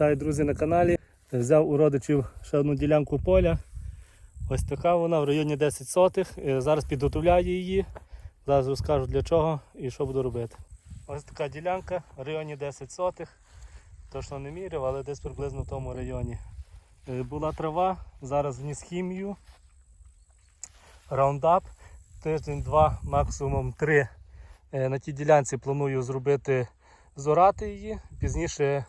Вітаю, друзі, на каналі. Взяв у родичів ще одну ділянку поля. Ось така вона в районі 10 сотих. Е, Зараз підготовляю її. Зараз розкажу для чого і що буду робити. Ось така ділянка в районі 10 сотих. Точно не міряв, але десь приблизно в тому районі. Е, Була трава, зараз вніс хімію. Раундап. Тиждень-два, максимум три. Е, На тій ділянці планую зробити зорати її, пізніше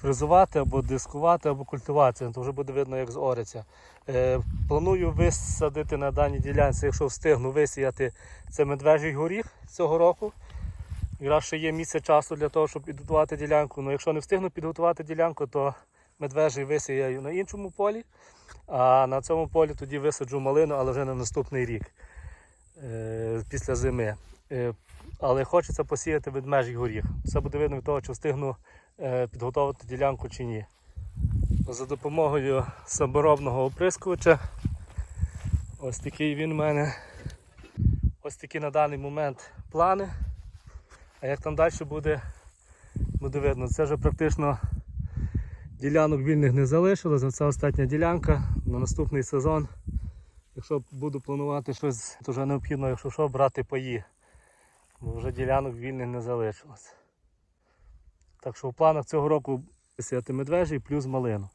фрезувати або дискувати, або культивацію. То вже буде видно, як зориться. Е, планую висадити на даній ділянці, якщо встигну висіяти це медвежий горіх цього року. Якраз ще є місце часу для того, щоб підготувати ділянку. Ну, якщо не встигну підготувати ділянку, то медвежий висіяю на іншому полі, а на цьому полі тоді висаджу малину, але вже на наступний рік е, після зими. Е, але хочеться посіяти ведмежий горіх. Це буде видно від того, чи встигну е, підготувати ділянку чи ні. За допомогою саморобного оприскувача. Ось такий він у мене. Ось такі на даний момент плани. А як там далі буде, буде видно. Це вже практично ділянок вільних не залишилось. Це остання ділянка на наступний сезон. Якщо буду планувати щось, то вже необхідно, якщо що, брати паї. Бо вже ділянок вільних не залишилось. Так що в планах цього року сіяти медвежі плюс малину.